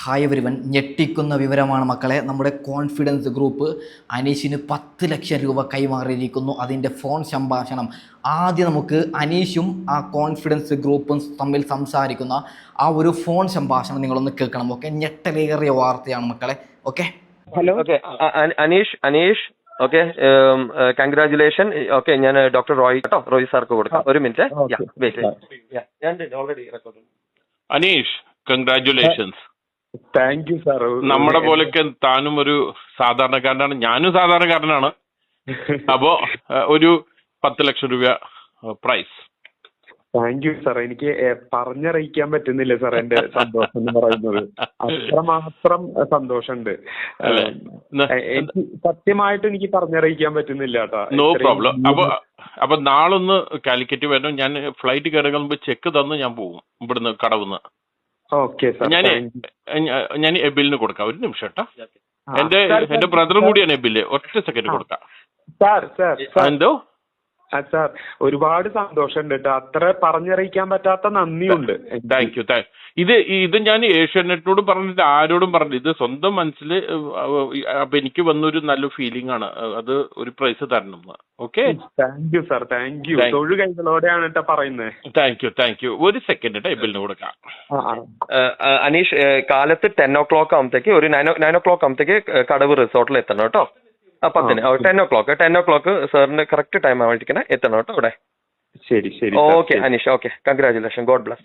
Hi വരുവൻ ഞെട്ടിക്കുന്ന വിവരമാണ് മക്കളെ. നമ്മുടെ കോൺഫിഡൻസ് ഗ്രൂപ്പ് അനീഷിന് പത്ത് ലക്ഷം രൂപ കൈമാറിയിരിക്കുന്നു. അതിന്റെ ഫോൺ സംഭാഷണം. ആദ്യം നമുക്ക് അനീഷും ആ കോൺഫിഡൻസ് ഗ്രൂപ്പും തമ്മിൽ സംസാരിക്കുന്ന ആ ഒരു ഫോൺ സംഭാഷണം നിങ്ങളൊന്ന് കേൾക്കണം. ഓക്കെ ഞെട്ടലേറിയ വാർത്തയാണ് മക്കളെ. Okay hello okay Aneesh Aneesh okay congratulation okay ഞാൻ ഡോക്ടർ റോയ് കേട്ടോ? റോയ് സാർക്ക് കൊടുക്കാം. ഒരു minute Okay. Wait already record Aneesh congratulations thank you sir. നമ്മുടെ പോലൊക്കെ താനും ഒരു സാധാരണക്കാരനാണ്. ഞാനും സാധാരണക്കാരനാണ്. അപ്പോ ഒരു പത്ത് ലക്ഷം രൂപ പ്രൈസ്. താങ്ക് യു സാർ എനിക്ക് പറഞ്ഞറിയിക്കാൻ പറ്റുന്നില്ല സാർ എന്റെ സന്തോഷം എന്ന് പറയുന്നത്. അത്രമാത്രം സന്തോഷമുണ്ട്. എനിക്ക് സത്യമായിട്ട് എനിക്ക് പറഞ്ഞറിയിക്കാൻ പറ്റുന്നില്ല കേട്ടോ. No problem. അപ്പൊ അപ്പൊ നാളൊന്ന് കാലിക്കറ്റ് വരണം. ഞാൻ ഫ്ലൈറ്റ് കയറുന്ന മുമ്പ് ചെക്ക് തന്ന് ഞാൻ പോകും ഇവിടുന്ന് കടവുന്ന്. ഓക്കെ സാർ ഞാൻ ഞാൻ എബിലിന് കൊടുക്കാം. ഒരു നിമിഷം കേട്ടോ. എന്റെ എന്റെ ബ്രദറും കൂടിയാണ് എബിൽ. ഒറ്റ സെക്കൻഡ് കൊടുക്കാം. സാർ സാർ സാർ എന്തോ? ആ, സാർ ഒരുപാട് സന്തോഷമുണ്ട് കേട്ടോ അത്ര പറഞ്ഞറിയിക്കാൻ പറ്റാത്ത നന്ദിയുണ്ട്. താങ്ക് യു താങ്ക് ഇത് ഇത് ഞാൻ ഏഷ്യാനെറ്റിനോട് പറഞ്ഞിട്ട് ആരോടും പറഞ്ഞില്ല. ഇത് സ്വന്തം മനസ്സിൽ അപ്പൊ എനിക്ക് വന്നൊരു നല്ല ഫീലിംഗ് ആണ്. അത് ഒരു പ്രൈസ് തരണം okay thank you sir thank you Thank you. തൊഴു കൈകളോടെയാണ് കേട്ടോ പറയുന്നത് താങ്ക് യു താങ്ക് യു ഒരു സെക്കൻഡ് കേട്ടോ ടൈബിളിന് കൊടുക്കാം അനീഷ് കാലത്ത് ടെൻ ഓ ക്ലോക്ക് ആകുമ്പോഴത്തേക്ക് ഒരു നയൻ നയൻ ഓ ക്ലോക്ക് ആകുമ്പോഴത്തേക്ക് കടവ് റിസോർട്ടിൽ എത്തണം കേട്ടോ. പത്തിന്. Ten o'clock ten o'clock സാറിന് കറക്റ്റ് ടൈം ആവാണ്ടിരിക്കണേ എത്തണം കേട്ടോ അവിടെ. ശരി ശരി okay. Aneesh okay congratulation God bless.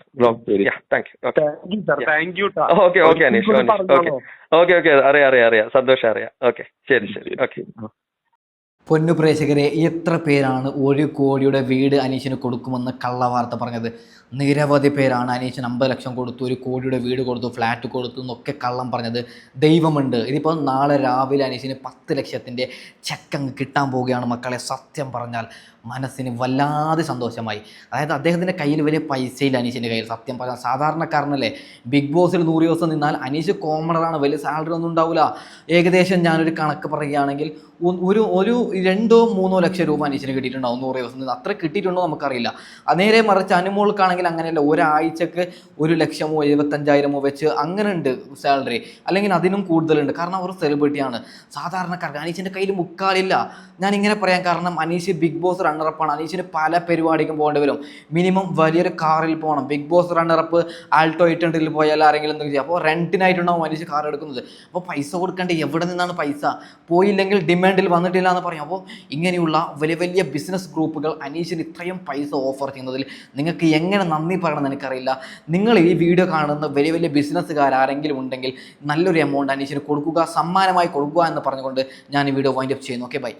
Thank you okay. Okay Aneesh okay okay okay അറിയാം അറിയാം അറിയാം. സന്തോഷം അറിയാം. ഓക്കെ ശരി ശരി ഓക്കെ പൊന്നു പ്രേക്ഷകരെ എത്ര പേരാണ് ഒരു കോടിയുടെ വീട് അനീഷിന് കൊടുക്കുമെന്ന് കള്ള വാർത്ത പറഞ്ഞത്? നിരവധി പേരാണ് അനീഷിന് അമ്പത് ലക്ഷം കൊടുത്തു ഒരു കോടിയുടെ വീട് കൊടുത്തു ഫ്ലാറ്റ് കൊടുത്തു എന്നൊക്കെ കള്ളം പറഞ്ഞത്. ദൈവമുണ്ട്. ഇതിപ്പോൾ നാളെ രാവിലെ അനീഷിന് പത്ത് ലക്ഷത്തിന്റെ ചെക്കങ്ങ് കിട്ടാൻ പോവുകയാണ് മക്കളെ സത്യം പറഞ്ഞാൽ. മനസ്സിന് വല്ലാതെ സന്തോഷമായി. അതായത് അദ്ദേഹത്തിന്റെ കയ്യിൽ വലിയ പൈസയില്ല അനീഷിന്റെ കയ്യിൽ. സത്യം പറഞ്ഞാൽ സാധാരണക്കാരനല്ലേ ബിഗ് ബോസിൽ നൂറ് ദിവസം നിന്നാൽ അനീഷ് കോമണറാണ് വലിയ സാലറി ഒന്നും ഉണ്ടാവില്ല ഏകദേശം ഞാനൊരു കണക്ക് പറയുകയാണെങ്കിൽ ഒരു ഒരു രണ്ടോ മൂന്നോ ലക്ഷം രൂപ അനീഷിന് കിട്ടിയിട്ടുണ്ടാവും നൂറ് ദിവസം നിന്ന് അത്ര കിട്ടിയിട്ടുണ്ടോ നമുക്കറിയില്ല. നേരെ മറിച്ച് അനുമോൾക്കാണെങ്കിൽ അങ്ങനെയല്ല ഒരാഴ്ചക്ക് ഒരു ലക്ഷമോ എഴുപത്തഞ്ചായിരമോ വെച്ച് അങ്ങനെ ഉണ്ട് സാലറി. അല്ലെങ്കിൽ അതിനും കൂടുതലുണ്ട്. കാരണം അവർ സെലിബ്രിറ്റിയാണ് സാധാരണക്കാർക്ക് അനീഷിന്റെ കയ്യിൽ മുക്കാലില്ല. ഞാനിങ്ങനെ പറയാൻ കാരണം അനീഷ് ബിഗ് ബോസ് റണ്ണറപ്പാണ് അനീഷിന് പല പരിപാടിക്കും പോകേണ്ടി വരും. മിനിമം വലിയൊരു കാറിൽ പോകണം. Bigg Boss runner up Alto eight ഹൺഡ്രഡിൽ പോയാൽ ആരെങ്കിലും എന്തെങ്കിലും ചെയ്യും. അപ്പോൾ റെന്റിനായിട്ടുണ്ടാവും അനീഷ് കാർ എടുക്കുന്നത്. അപ്പോൾ പൈസ കൊടുക്കേണ്ട എവിടെ നിന്നാണ് പൈസ? പോയില്ലെങ്കിൽ ഡിമാൻഡിൽ വന്നിട്ടില്ല എന്ന് പറയും. അപ്പോൾ ഇങ്ങനെയുള്ള വലിയ വലിയ ബിസിനസ് ഗ്രൂപ്പുകൾ അനീഷിന് ഇത്രയും പൈസ ഓഫർ ചെയ്യുന്നതിൽ നിങ്ങൾക്ക് എങ്ങനെ നന്ദി പറയണമെന്ന് എനിക്കറിയില്ല. നിങ്ങൾ ഈ വീഡിയോ കാണുന്ന വലിയ വലിയ ബിസിനസ്സുകാർ ആരെങ്കിലും ഉണ്ടെങ്കിൽ നല്ലൊരു എമൗണ്ട് അനീഷിന് കൊടുക്കുക സമ്മാനമായി കൊടുക്കുക എന്ന് പറഞ്ഞുകൊണ്ട് ഞാൻ ഈ വീഡിയോ വൈൻഡപ്പ് ചെയ്യുന്നു. Okay bye